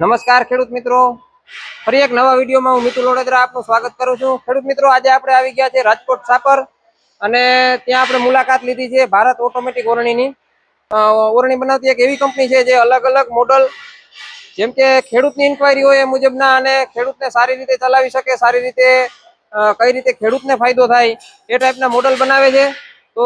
નમસ્કાર ખેડૂત મિત્રો. ફરી એક નવા વિડીયોમાં હું મિતુલ વડોદરા આપનું સ્વાગત કરું છું. ખેડૂત મિત્રો, આજે આપણે આવી ગયા છે રાજકોટ સાપર અને ત્યાં આપણે મુલાકાત લીધી છે ભારત ઓટોમેટિક ઓરણીની. ઓરણી બનાવતી એક એવી કંપની છે જે અલગ અલગ મોડલ, જેમ કે ખેડૂતની ઇન્કવાયરી હોય એ મુજબના અને ખેડૂતને સારી રીતે ચલાવી શકે, સારી રીતે કઈ રીતે ખેડૂતને ફાયદો થાય એ ટાઈપના મોડલ બનાવે છે. તો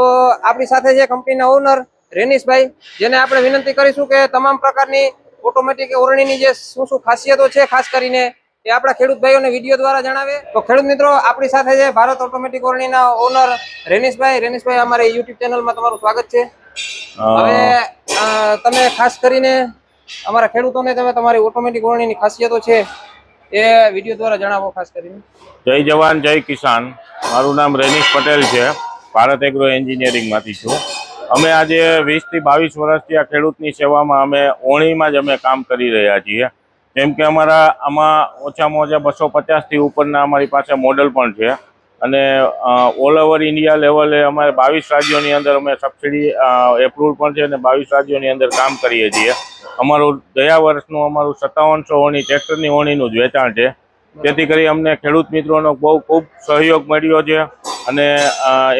આપણી સાથે છે કંપનીના ઓનર રેનીશભાઈ, જેને આપણે વિનંતી કરીશું કે તમામ પ્રકારની ઓટોમેટિક ઓરણીની જે શું શું ખાસિયતો છે ખાસ કરીને એ આપણા ખેડૂત ભાઈઓને વીડિયો દ્વારા જણાવે. તો ખેડૂત મિત્રો આપણી સાથે છે ભારત ઓટોમેટિક ઓરણીના ઓનર રેનીશભાઈ. રેનિશભાઈ અમારી યુટ્યુબ ચેનલમાં તમારું સ્વાગત છે. હવે તમે ખાસ કરીને અમારા ખેડૂતોને તમે તમારી ઓટોમેટિક ઓરણીની ખાસિયતો છે એ વીડિયો દ્વારા જણાવો ખાસ કરીને. જય જવાન જય કિસાન. મારું નામ રેનીશ પટેલ છે. ભારત એગ્રો એન્જિનિયરિંગમાંથી છું. અમે આજે વીસથી બાવીસ વર્ષથી આ ખેડૂતની સેવામાં અમે ઓણીમાં જ અમે કામ કરી રહ્યા છીએ. જેમ કે અમારા આમાં ઓછામાં ઓછા બસો પચાસથી ઉપરના અમારી પાસે મોડલ પણ છે. અને ઓલ ઓવર ઇન્ડિયા લેવલે અમારે બાવીસ રાજ્યોની અંદર અમે સબસિડી એપ્રુવલ પણ છે અને બાવીસ રાજ્યોની અંદર કામ કરીએ છીએ. અમારું ગયા વર્ષનું અમારું સત્તાવનસો ઓણી ટ્રેક્ટરની ઓણીનું જ વેચાણ છે. જેથી કરી અમને ખેડૂત મિત્રોનો બહુ ખૂબ સહયોગ મળ્યો છે. અને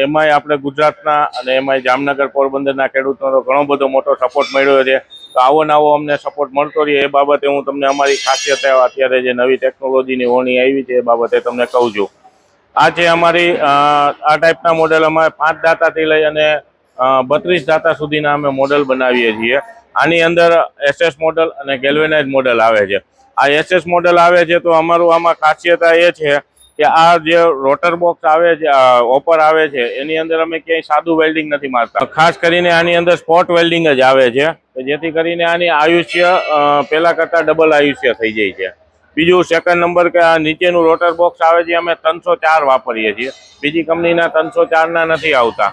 એમાંય આપણે ગુજરાતના અને એમાંય જામનગર પોરબંદરના ખેડૂતોનો ઘણો બધો મોટો સપોર્ટ મળ્યો છે. તો આવો નવો અમને સપોર્ટ મળતો રહે. એ બાબતે હું તમને અમારી ખાસિયત અત્યારે જે નવી ટેકનોલોજીની ઓણી આવી છે એ બાબતે તમને કહું છું. આ છે અમારી આ ટાઈપના મોડેલ અમારે પાંચ દાતાથી લઈ અને બત્રીસ દાતા સુધીના અમે મોડેલ બનાવીએ છીએ. આની અંદર એસએસ મોડલ અને ગેલ્વેનાઇઝ મોડલ આવે છે. આ એસએસ મોડેલ આવે છે તો અમારું આમાં ખાસિયતા એ છે કે આ જે રોટર બોક્સ આવે છે ઓપર આવે છે, એની અંદર અમે ક્યાંય સાદું વેલ્ડિંગ નથી મારતા. ખાસ કરીને આની અંદર સ્પોટ વેલ્ડિંગ જ આવે છે જેથી કરીને આની આયુષ્ય પહેલા કરતાં ડબલ આયુષ્ય થઈ જાય છે. બીજું સેકન્ડ નંબર કે આ નીચેનું રોટર બોક્સ આવે છે, અમે ત્રણસો ચાર વાપરીએ છીએ. બીજી કંપનીના ત્રણસો ચારના નથી આવતા.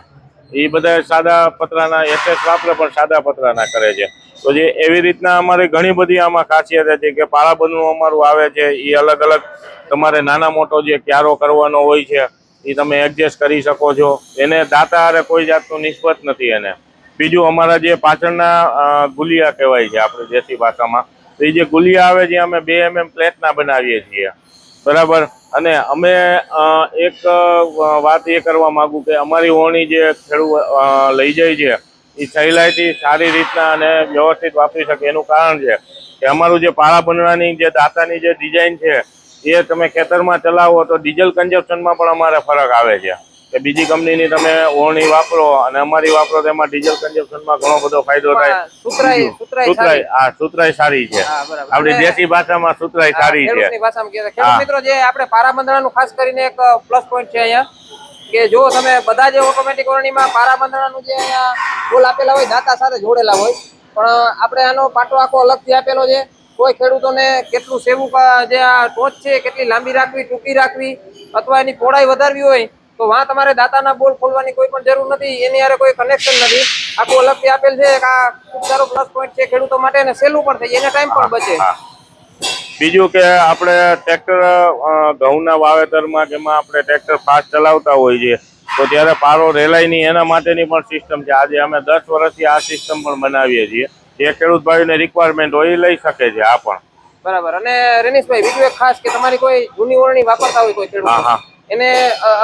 એ બધા સાદા પતરાના એસએસ વાપરે પણ સાદા પતરાના કરે છે. તો જે એવી રીતના અમારે ઘણી બધી આમાં ખાસિયત છે કે પાળાબંધનું અમારું આવે છે એ અલગ અલગ તમારે નાના મોટો જે ક્યારો કરવાનો હોય છે એ તમે એડજસ્ટ કરી શકો છો. એને દાતા હારે કોઈ જાતનું નિસ્બત નથી એને. બીજું અમારા જે પાછળના ગુલિયા કહેવાય છે આપણે દેશી ભાષામાં. તો એ જે ગુલિયા આવે છે અમે બે એમએમ પ્લેટના બનાવીએ છીએ. બરાબર? અને અમે એક વાત એ કરવા માગું કે અમારી ઓણી જે ખેડૂત લઈ જાય છે, એ સહેલાઈથી સારી રીતના અને વ્યવસ્થિત વાપરી શકે. એનું કારણ છે કે અમારું જે પાળા બનવાની જે દાંતાની જે ડિઝાઇન છે, એ તમે ખેતરમાં ચલાવો તો ડીઝલ કન્ઝપ્શનમાં પણ અમારે ફરક આવે છે. કે બીજી કંપનીની તમે ઓરણી વાપરો અને અમારી વાપરો તેમાં એમાં ડીઝલ કન્ઝપ્શનમાં ઘણો બધો ફાયદો થાય. સુતરાઈ હા સુતરાઈ સારી. છે. આપણી દેશી ભાષામાં સુતરાઈ સારી છે. મિત્રો જે આપણે પારાબંધણાનું ખાસ કરીને એક પ્લસ પોઈન્ટ છે અહીંયા. કે જો તમે બધા જે ઓટોમેટિક ઓરણીમાં પારાબંધણાનું જે અહીંયા બોલ આપેલા હોય દાતા સાથે જોડેલા હોય પણ આપણે આનો પાટો આખો અલગથી આપેલો છે. કોઈ ખેડૂતોને કેટલું સેવું જે આ ટોચ છે કેટલી લાંબી રાખવી ટૂંકી રાખવી અથવા એની પહોળાઈ વધારવી હોય તો વાં તમારે દાતાના બોલ ખોલવાની કોઈ પણ જરૂર નથી એની યારે કોઈ કનેક્શન નથી. આખું અલગથી આપેલ છે આ ખૂબ સારો પ્લસ પોઈન્ટ છે ખેડૂતો માટે અને સહેલું પણ થઈ એને ટાઈમ પણ બચે. બીજું કે આપણે ટ્રેક્ટર ઘઉંના વાવેતરમાં જેમાં આપણે ટ્રેક્ટર ફાસ્ટ ચલાવતા હોઈએ છીએ તો ત્યારે પારો રેલાય નહીં એના માટેની પણ સિસ્ટમ છે. આજે અમે દસ વર્ષથી આ સિસ્ટમ પણ બનાવીએ છીએ. જે ખેડૂત ભાઈને રિક્વાયરમેન્ટ હોય એ લઈ શકે છે આ પણ. બરાબર. અને રેનીશભાઈ બીજું એક ખાસ કે તમારી કોઈ જૂની ઓરણી વાપરતા હોય કોઈ હા હા. એને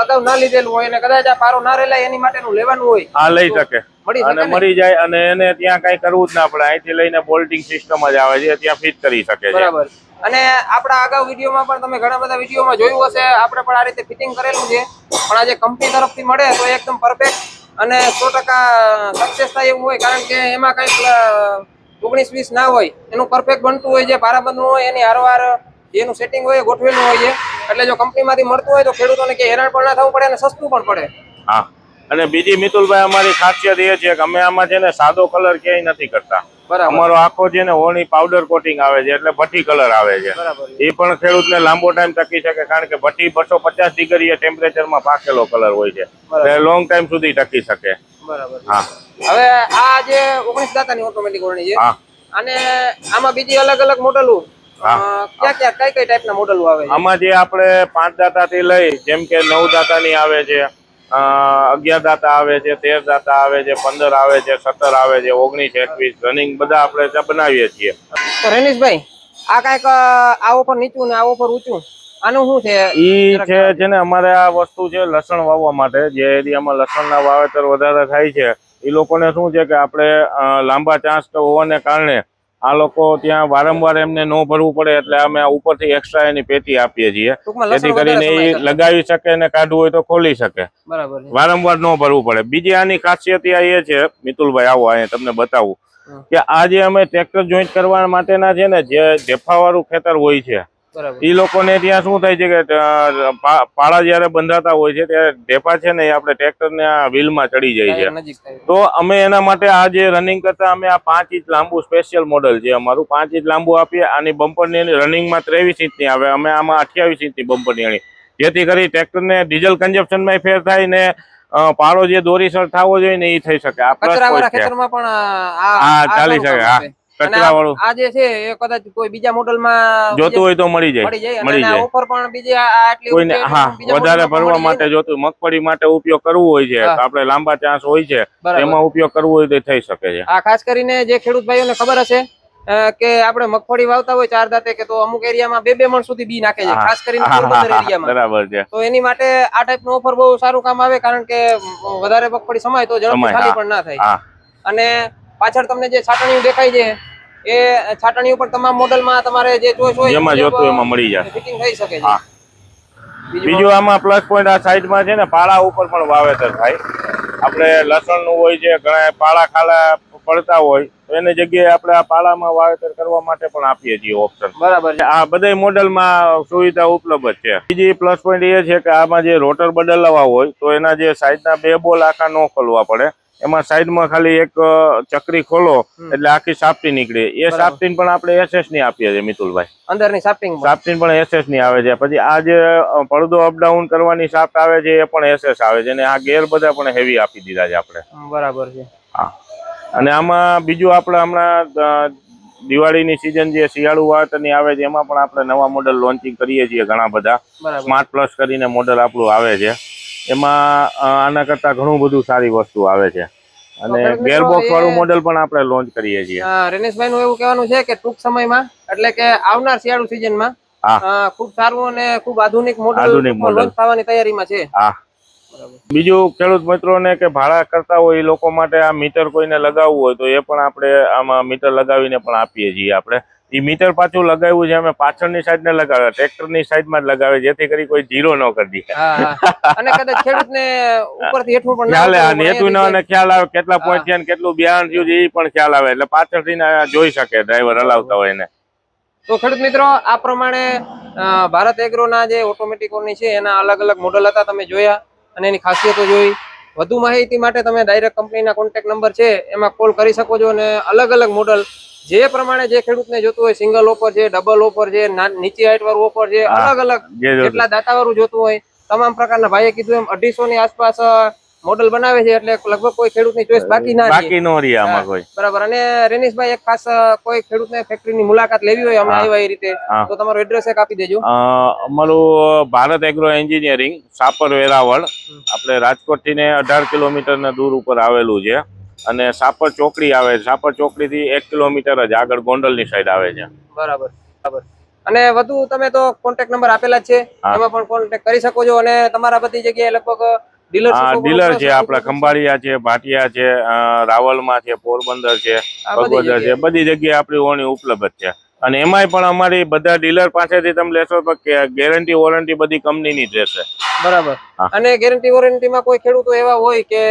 અગાઉ ના લીધેલું હોય અને કદાચ આ પારો ના રહેલા એની માટેનું લેવાનું હોય હા લઈ શકે. અને મરી જાય અને એને ત્યાં કઈ કરવું જ ના પડે. અહીંથી લઈને બોલ્ટિંગ સિસ્ટમ જ આવે છે ત્યાં ફિટ કરી શકે છે. બરાબર. અને આપણા અગાઉ વિડીયોમાં પણ તમે ઘણા બધા વિડીયોમાં જોયું હશે આપણે પણ આ રીતે ફિટિંગ કરેલું છે. પણ આજે કંપની તરફથી મળે તો એકદમ પરફેક્ટ અને સો ટકા સક્સેસ થાય એવું હોય કારણ કે એમાં કંઈક ઓગણીસ વીસ ના હોય એનું પરફેક્ટ બનતું હોય જે પારાબંધનું હોય એની હારવાર એનું સેટિંગ હોય ગોઠવેલું હોય છે. એટલે જો કંપનીમાંથી મળતું હોય તો ખેડૂતોને કે હેરાન પણ ના થવું પડે અને સસ્તું પણ પડે. હા. અને બીજી મિતુલભાઈ અમારી ખાસિયત એ છે કે અમે આમાં છે ને સાદો કલર ક્યાંય નથી કરતા. અમારો આખો છે ને હોળી પાવડર કોટિંગ આવે છે એટલે ભઠ્ઠી કલર આવે છે. એ પણ ખેડૂતને લાંબો ટાઈમ ટકી શકે કારણ કે ભઠ્ઠી બસો પચાસ ડિગ્રી ટેમ્પરેચરમાં પાકેલો કલર હોય છે. એટલે લોંગ ટાઈમ સુધી ટકી શકે. બરાબર. હા. હવે આ જે ઓગણીસ દાતાની ઓટોમેટિક ઓરણી છે અને આમાં બીજી અલગ અલગ મોડલો. ક્યાં ક્યાં કઈ કઈ ટાઈપના મોડલો આવે આમાં જે આપણે પાંચ દાતાથી લઈ જેમ કે નવ દાતાની આવે છે અગિયાર દાતા આવે છે તેર દાતા આવે છે પંદર આવે છે સત્તર આવે છે ઓગણીસ એકવીસ રનિંગ બધા આપણે બનાવીએ છીએ. તો રેનીશભાઈ આ કંઈક આવો આ ઓફર નીચું ને આ ઓફર ઊંચું આનું શું છે? ઈ છે છે ને અમારે આ વસ્તુ છે લસણ વાવવા માટે જે એરિયામાં લસણના વાવેતર વધારે થાય છે. એ લોકોને શું છે કે આપણે લાંબા ચાંસ હોવાને કારણે આ લોકો ત્યાં વારંવાર એમને ન ભરવું પડે એટલે અમે ઉપરથી એક્સ્ટ્રા એની પેટી આપીએ છીએ. જેથી કરીને એ લગાવી શકે ને કાઢવું હોય તો ખોલી શકે. વારંવાર ન ભરવું પડે. બીજી આની ખાસિયત આ એ છે મિતુલભાઈ આવો અહીંયા તમને બતાવું કે આ જે અમે ટ્રેક્ટર જોઈન્ટ કરવા માટેના છે ને જે ઢેફાવાળું ખેતર હોય છે એ લોકોને ત્યાં શું થાય છે કે પાળા જ્યારે બંધાતા હોય છે ત્યારે ઢેપા છે ને આપણે ટ્રેક્ટરને આ વ્હીલમાં ચડી જાય છે. તો અમે એના માટે આ જે રનિંગ કરતા અમે આ પાંચ ઇંચ લાંબુ સ્પેશિયલ મોડલ છે અમારું. પાંચ ઇંચ લાંબુ આપીએ આની બમ્પરની રનિંગમાં ત્રેવીસ ઇંચની આવે. અમે આમાં અઠ્યાવીસ ઇંચની બમ્પરની ની જેથી કરી ટ્રેક્ટરને ડીઝલ કન્ઝપ્શનમાં ફેર થાય ને પાળો જે દોરીસર થવો જોઈએ ને એ થઈ શકે. આ હા, ચાલી શકે, હા. વાળું. આ જે છે એ કદાચ કોઈ બીજા મોડલમાં જોતું હોય તો મળી જાય મળી ઓફર પણ બીજી આટલી કોઈને હા વધારે ભરવા માટે જોતું મગફળી માટે ઉપયોગ કરવો હોય છે. આપણે લાંબા ચાન્સ હોય છે એમાં ઉપયોગ કરવો હોય તો થઈ શકે છે. આ ખાસ કરીને જે ખેડૂત ભાઈઓને ખબર હશે કે આપણે મગફળી વાવતા હોય ચાર દાંતે કે તો અમુક એરિયામાં બે બે મણ સુધી બી નાખે છે ખાસ કરીને પોરબંદર એરિયામાં. બરાબર છે. તો એની માટે આ ટાઈપનો ઓફર બહુ સારું કામ આવે કારણ કે વધારે મગફળી સમાય તો ઝડપથી સમાય, ખાલી પણ ના થાય. અને પાછળ તમને જે છાટણીઓ દેખાય છે એ છાટણીઓ પણ તમામ મોડલમાં તમારે જે ચોઈસ હોય એમાં જોતું એમાં મળી જાય. ફિટિંગ થઈ શકે છે. બીજું આમાં પ્લસ પોઈન્ટ આ સાઈડમાં છે ને પાળા ઉપર પણ વાવેતર થાય. આપણે લસણનું હોય છે ઘણા પાળા ખાલા પડતા હોય તો એની જગ્યાએ આપણે આ પાળામાં વાવેતર કરવા માટે પણ આપીએ છીએ ઓપ્શન બરાબર છે. આ બધા મોડલમાં સુવિધા ઉપલબ્ધ છે. બીજી પ્લસ પોઈન્ટ એ છે કે આમાં જે રોટર બદલવા હોય તો એના જે સાઈડના બે બોલ આખા ન ખોલવા પડે. એમાં સાઈડમાં ખાલી એક ચકરી ખોલો એટલે આખી સાફટી નીકળે. એ સાફટીન પણ આપણે એસએસની આપીએ છીએ મિતુલભાઈ. અંદરની સાફ્ટિંગ સાફટીન પણ એસએસની આવે છે. પછી આ જે પડદો અપડાઉન કરવાની સાફ્ટ આવે છે એ પણ એસએસ આવે છે. અને આ ગેર બધા પણ હેવી આપી દીધા છે આપણે. બરાબર છે. હા. અને આમાં બીજું આપણે હમણાં દિવાળીની સિઝન જે શિયાળુ વાવેતરની આવે છે એમાં પણ આપણે નવા મોડલ લોન્ચિંગ કરીએ છીએ ઘણા બધા. સ્માર્ટ પ્લસ કરીને મોડલ આપણું આવે છે. એમાં આના કરતાં ઘણું બધું સારી વસ્તુ આવે છે અને ગેરબોક્સ વાળું મોડેલ પણ આપણે લોન્ચ કરીએ છીએ અ, રેનેશભાઈ નું એવું કહેવાનું છે કે ટૂંક સમયમાં એટલે કે આવનાર શિયાળુ સિઝનમાં. ખૂબ સારું અને ખૂબ આધુનિક મોડલ. લોન્ચ થવાની તૈયારીમાં છે હા. બીજું ખેડૂત મિત્રોને કે ભાડા કરતા હોય એ લોકો માટે આ મીટર કોઈને લગાવવું હોય તો એ પણ આપણે આમાં મીટર લગાવીને પણ આપીએ છીએ આપણે. એ મીટર પાછું લગાવ્યું છે અમે પાછળની સાઈડ ને લગાવે ટ્રેક્ટરની સાઈડમાં જ લગાવે જેથી કરી કોઈ જીરો ન કરી દે. અને કદાચ ખેડૂતને ઉપરથી હેઠું પણ ખ્યાલ આવે ને ખ્યાલ કેટલા પહોંચ્યા ને કેટલું બિયારણ થયું છે એ પણ ખ્યાલ આવે એટલે પાછળથી ને જોઈ શકે ડ્રાઈવર હલાવતા હોય ને તો ખેડૂત મિત્રો આ પ્રમાણે ભારત ભારત એગ્રોના જે ઓટોમેટિકોની છે એના અલગ અલગ મોડલ હતા તમે જોયા. અને એની ખાસિયતો જોઈ. વધુ માહિતી માટે તમે ડાયરેક્ટ કંપનીના કોન્ટેક્ટ નંબર છે એમાં કોલ કરી શકો છો અને અલગ અલગ મોડલ જે પ્રમાણે જે ખેડૂતને જોતું હોય સિંગલ ઓફર છે ડબલ ઓફર છે નીચી હાઈટ વાળું ઓફર છે અલગ અલગ જેટલા દાતા વાળું જોતું હોય તમામ પ્રકારના ભાઈએ કીધું એમ અઢીસો ની આસપાસ મોડલ બનાવે છે એટલે લગભગ કોઈ ખેડૂતની ચોઈસ બાકી ના બાકી નો રહી આમાં કોઈ. બરાબર. અને રેનીશભાઈ એક ખાસ ખેડૂત કોઈ ખેડૂતને ફેક્ટરીની મુલાકાત લેવી હોય અમે આવ્યા એ રીતે. તો તમારું એડ્રેસ એક આપી દેજો. અમારું ભારત એગ્રો એન્જિનિયરિંગ સાપર વેરાવળ. આપણે રાજકોટથી ને અઢાર કિલોમીટરના દૂર ઉપર આવેલું છે. અને સાપર ચોકડી આવે છે. સાપર ચોકડીથી એક કિલોમીટર જ આગળ ગોંડલની સાઈડ આવે છે. બરાબર બરાબર. અને વધુ તમે તો કોન્ટેક્ટ નંબર આપેલા છે. તમે એમાં પણ કોન્ટેક્ટ કરી શકો છો. અને તમારા બધી જગ્યાએ લગભગ ડીલર છે આપણા ખંભાળિયા છે ભાટિયા છે રાવલ રાવલમાં છે પોરબંદર છે ભગવદર છે બધી જગ્યાએ આપણી ઓણી ઉપલબ્ધ છે. અને એમાંય પણ અમારી બધા ડીલર પાસેથી તમે લેશો તો ગેરંટી વોરંટી બધી કંપનીની જ રહેશે. બરાબર. અને ગેરંટી વોરંટીમાં કોઈ ખેડૂતો એવા હોય કે.